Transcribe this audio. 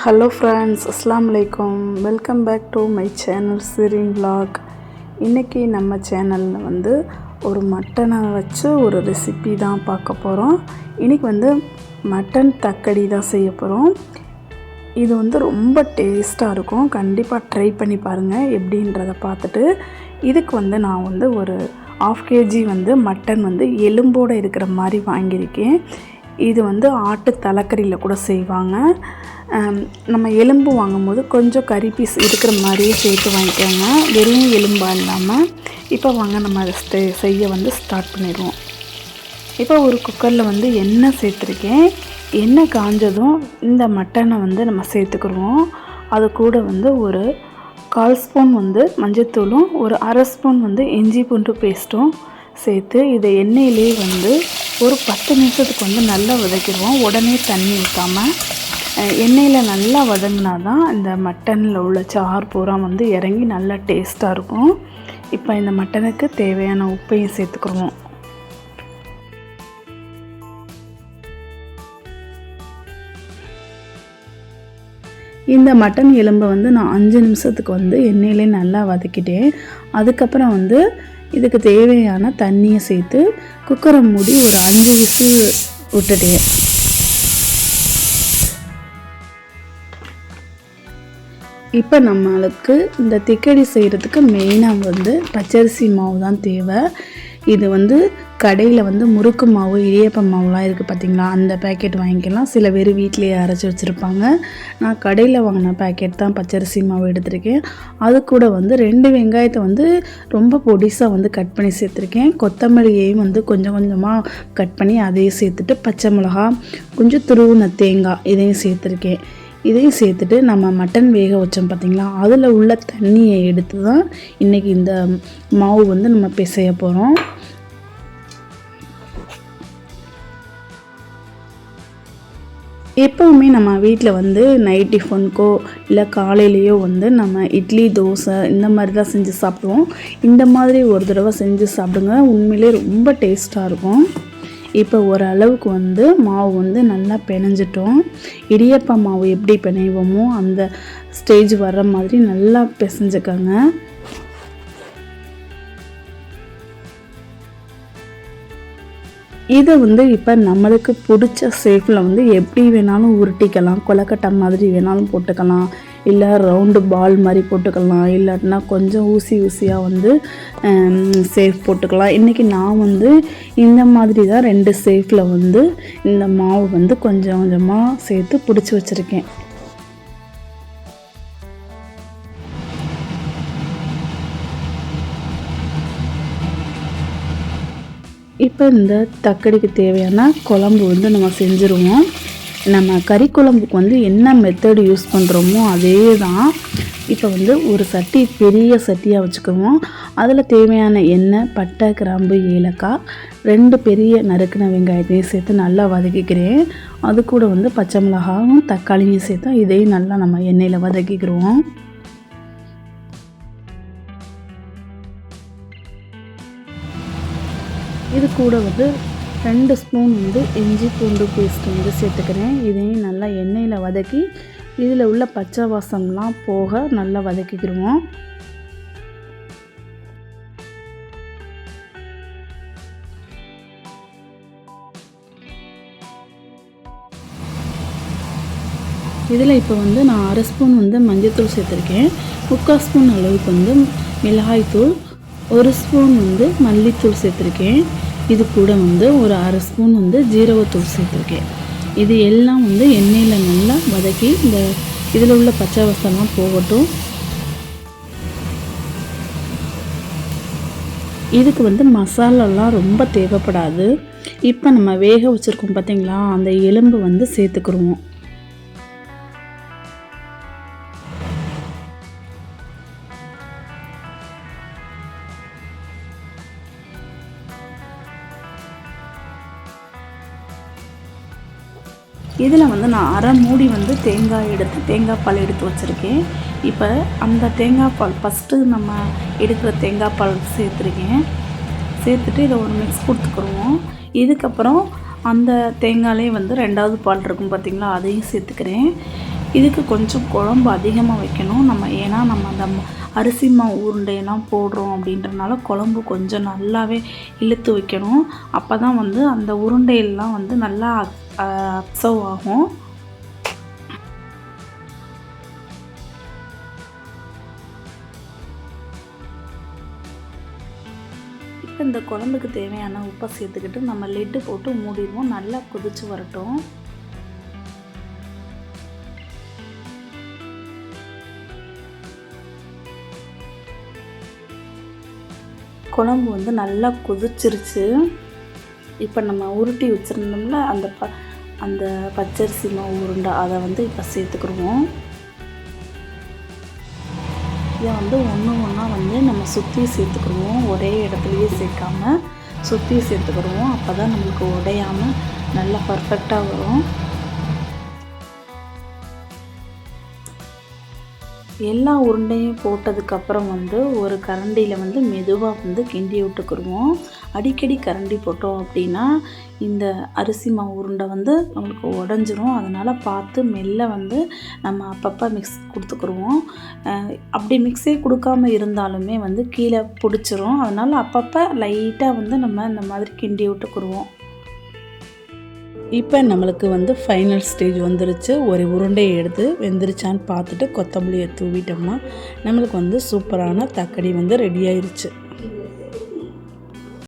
Hello friends அஸ்லாம் வலைக்கம் welcome back to my channel Shirin vlog. இன்றைக்கி நம்ம சேனலில் வந்து ஒரு மட்டனை வச்சு ஒரு ரெசிபி தான் பார்க்க போகிறோம் இன்றைக்கி வந்து மட்டன் தக்கடி தான் செய்ய போகிறோம் இது வந்து ரொம்ப டேஸ்ட்டாக இருக்கும். கண்டிப்பாக ட்ரை பண்ணி பாருங்கள் எப்படின்றத பார்த்துட்டு. இதுக்கு வந்து நான் வந்து ஒரு ஆஃப் கேஜி வந்து மட்டன் வந்து எலும்போடு இருக்கிற மாதிரி வாங்கியிருக்கேன். இது வந்து ஆட்டு தலைக்கறியில் கூட செய்வாங்க. நம்ம எலும்பு வாங்கும்போது கொஞ்சம் கறி பீஸ் இருக்கிற மாதிரியே சேர்த்து வாங்கிக்கோங்க. வெறும் எலும்பாக இல்லாமல் இப்போ வாங்க நம்ம அதை செய்ய வந்து ஸ்டார்ட் பண்ணிடுவோம். இப்போ ஒரு குக்கரில் வந்து எண்ணெய் சேர்த்துருக்கேன். எண்ணெய் காஞ்சதும் இந்த மட்டனை வந்து நம்ம சேர்த்துக்கிடுவோம் அது கூட வந்து ஒரு கால் ஸ்பூன் வந்து மஞ்சத்தூளும் ஒரு அரை ஸ்பூன் வந்து இஞ்சி பூண்டு பேஸ்ட்டும் சேர்த்து இதை எண்ணெயிலே வந்து ஒரு பத்து நிமிஷத்துக்கு வந்து நல்லா வதக்கிடுவோம். உடனே தண்ணி ஊற்றாமல் எண்ணெயில் நல்லா வதங்கினா தான் இந்த மட்டனில் உள்ள சார் பூரா வந்து இறங்கி நல்லா டேஸ்ட்டாக இருக்கும். இப்போ இந்த மட்டனுக்கு தேவையான உப்பையும் சேர்த்துக்குருவோம் இந்த மட்டன் எலும்பை வந்து நான் அஞ்சு நிமிஷத்துக்கு வந்து எண்ணெயிலே நல்லா வதக்கிட்டேன். அதுக்கப்புறம் வந்து இதுக்கு தேவையான தண்ணியை சேர்த்து குக்கரை மூடி ஒரு அஞ்சு விசு விட்டுட்டேன் இப்போ நம்மளுக்கு இந்த திக்கடி செய்கிறதுக்கு மெயினாக வந்து பச்சரிசி மாவு தான் தேவை. இது வந்து கடையில் வந்து முறுக்கு மாவு இடியப்ப மாவுலாம் இருக்குது பார்த்தீங்களா அந்த பேக்கெட் வாங்கிக்கலாம். சில பேர் வீட்டிலேயே அரைச்சி வச்சுருப்பாங்க. நான் கடையில் வாங்கின பேக்கெட் தான் பச்சரிசி மாவு எடுத்திருக்கேன். அது கூட வந்து ரெண்டு வெங்காயத்தை வந்து ரொம்ப பொடிசாக வந்து கட் பண்ணி சேர்த்துருக்கேன். கொத்தமல்லியையும் வந்து கொஞ்சம் கொஞ்சமாக கட் பண்ணி அதையும் சேர்த்துட்டு பச்சை மிளகா கொஞ்சம் துருவின தேங்காய் இதையும் சேர்த்துருக்கேன். இதையும் சேர்த்துட்டு நம்ம மட்டன் வேக வச்சோம் பார்த்திங்களா அதில் உள்ள தண்ணியை எடுத்து தான் இன்றைக்கி இந்த மாவு வந்து நம்ம பிசைய போகிறோம் எப்போவுமே நம்ம வீட்டில் வந்து நைட் டிஃபனுக்கோ இல்லை காலையிலேயோ வந்து நம்ம இட்லி தோசை இந்த மாதிரி தான் செஞ்சு சாப்பிடுவோம். இந்த மாதிரி ஒரு தடவை செஞ்சு சாப்பிடுங்க. உண்மையிலே ரொம்ப டேஸ்ட்டாக இருக்கும். இப்போ ஓரளவுக்கு வந்து மாவு வந்து நல்லா பிணைஞ்சிட்டோம். இடியப்ப மாவு எப்படி பிணைவோமோ அந்த ஸ்டேஜ் வர்ற மாதிரி நல்லா பிசைஞ்சுக்கோங்க. இதை வந்து இப்போ நம்மளுக்கு பிடிச்ச ஷேப்பில் வந்து எப்படி வேணாலும் உருட்டிக்கலாம். கொலக்கட்டை மாதிரி வேணாலும் போட்டுக்கலாம். இல்லை ரவுண்டு பால் மாதிரி போட்டுக்கலாம். இல்லாட்டினா கொஞ்சம் ஊசி ஊசியாக வந்து சேஃப் போட்டுக்கலாம். இன்றைக்கி நான் வந்து இந்த மாதிரி தான் ரெண்டு சேஃபில் வந்து இந்த மாவு வந்து கொஞ்சம் கொஞ்சமாக சேர்த்து பிடிச்சி வச்சுருக்கேன். இப்போ இந்த தக்கடிக்கு தேவையான குழம்பு வந்து நம்ம செஞ்சுருவோம். நம்ம கறி குழம்புக்கு வந்து என்ன மெத்தடு யூஸ் பண்ணுறோமோ அதே தான் இப்போ வந்து ஒரு சட்டி பெரிய சட்டியாக வச்சுக்குவோம். அதில் தேவையான எண்ணெய் பட்டை கிராம்பு ஏலக்காய் ரெண்டு பெரிய நறுக்கின வெங்காயத்தையும் சேர்த்து நல்லா வதக்கிக்கிறேன். அது கூட வந்து பச்சை மிளகாவும் தக்காளியும் சேர்த்து இதையும் நல்லா நம்ம எண்ணெயில் வதக்கிக்கிடுவோம் இது கூட வந்து ரெண்டு ஸ்பூன் வந்து இஞ்சி பூண்டு பேஸ்ட் வந்து சேர்த்துக்கிறேன். இதையும் நல்லா எண்ணெயில் வதக்கி இதில் உள்ள பச்சை வாசம்லாம் போக நல்லா வதக்கிக்கிடுவோம். இதில் இப்போ வந்து நான் அரை ஸ்பூன் வந்து மஞ்சள்தூள் சேர்த்துருக்கேன். முக்கால் ஸ்பூன் அளவுக்கு வந்து மிளகாய்த்தூள் ஒரு ஸ்பூன் வந்து மல்லித்தூள் சேர்த்துருக்கேன். இது கூட வந்து ஒரு அரை ஸ்பூன் வந்து ஜீரகத்தூள் சேர்த்துருக்கேன் இது எல்லாம் வந்து எண்ணெயில் நல்லா வதக்கி இந்த இதில் உள்ள பச்சை வசம்லாம் போகட்டும். இதுக்கு வந்து மசாலாலாம் ரொம்ப தேவைப்படாது. இப்போ நம்ம வேக வச்சுருக்கோம் பார்த்தீங்களா அந்த எலும்பு வந்து சேர்த்துக்குருவோம் இதில் வந்து நான் அரை மூடி வந்து தேங்காய் எடுத்து தேங்காய் பால் எடுத்து வச்சுருக்கேன். இப்போ அந்த தேங்காய் பால் ஃபஸ்ட்டு நம்ம எடுக்கிற தேங்காய் பால் சேர்த்துருக்கேன். சேர்த்துட்டு இதை ஒரு மிக்ஸ் கொடுத்துக்குருவோம். இதுக்கப்புறம் அந்த தேங்காயிலே வந்து ரெண்டாவது பால் இருக்கும் பார்த்திங்களா அதையும் சேர்த்துக்கிறேன். இதுக்கு கொஞ்சம் குழம்பு அதிகமாக வைக்கணும். நம்ம ஏன்னா நம்ம அந்த அரிசி மாவு உருண்டையெல்லாம் போடுறோம் அப்படின்றனால குழம்பு கொஞ்சம் நல்லாவே இழுத்து வைக்கணும். அப்போ தான் வந்து அந்த உருண்டையெல்லாம் வந்து நல்லா அப்சர்வ் ஆகும் இப்போ இந்த குழம்புக்கு தேவையான உப்பை சேர்த்துக்கிட்டு நம்ம லெட்டு போட்டு மூடிடுவோம். நல்லா குதிச்சு வரட்டும். குழம்பு வந்து நல்லா கொதிச்சிருச்சு. இப்போ நம்ம உருட்டி வச்சுருந்தோம்ல அந்த ப அந்த பச்சரிசி மாவு உருண்டை அதை வந்து இப்போ சேர்த்துக்கிடுவோம். இதை வந்து ஒன்று ஒன்றா வந்து நம்ம சுற்றி சேர்த்துக்கிடுவோம். ஒரே இடத்துலையே சேர்க்காம சுற்றி சேர்த்துக்கிடுவோம். அப்போ தான் நம்மளுக்கு உடையாமல் நல்லா பர்ஃபெக்டாக வரும். எல்லா உருண்டையும் போட்டதுக்கப்புறம் வந்து ஒரு கரண்டியில் வந்து மெதுவாக வந்து கிண்டி விட்டுக்கிடுவோம். அடிக்கடி கரண்டி போட்டோம் அப்படின்னா இந்த அரிசி மாவு உருண்டை வந்து நம்மளுக்கு உடஞ்சிரும். அதனால் பார்த்து மெல்ல வந்து நம்ம அப்பப்போ மிக்ஸ் கொடுத்துக்குருவோம். அப்படி மிக்ஸே கொடுக்காம இருந்தாலுமே வந்து கீழே பிடிச்சிரும். அதனால் அப்பப்போ லைட்டாக வந்து நம்ம இந்த மாதிரி கிண்டி விட்டுக்குருவோம். இப்போ நம்மளுக்கு வந்து ஃபைனல் ஸ்டேஜ் வந்துருச்சு. ஒரு உருண்டையை எடுத்து வெந்துருச்சான்னு பார்த்துட்டு கொத்தமல்லியை தூவிட்டோம்னா நம்மளுக்கு வந்து சூப்பரான தக்கடி வந்து ரெடி ஆயிருச்சு.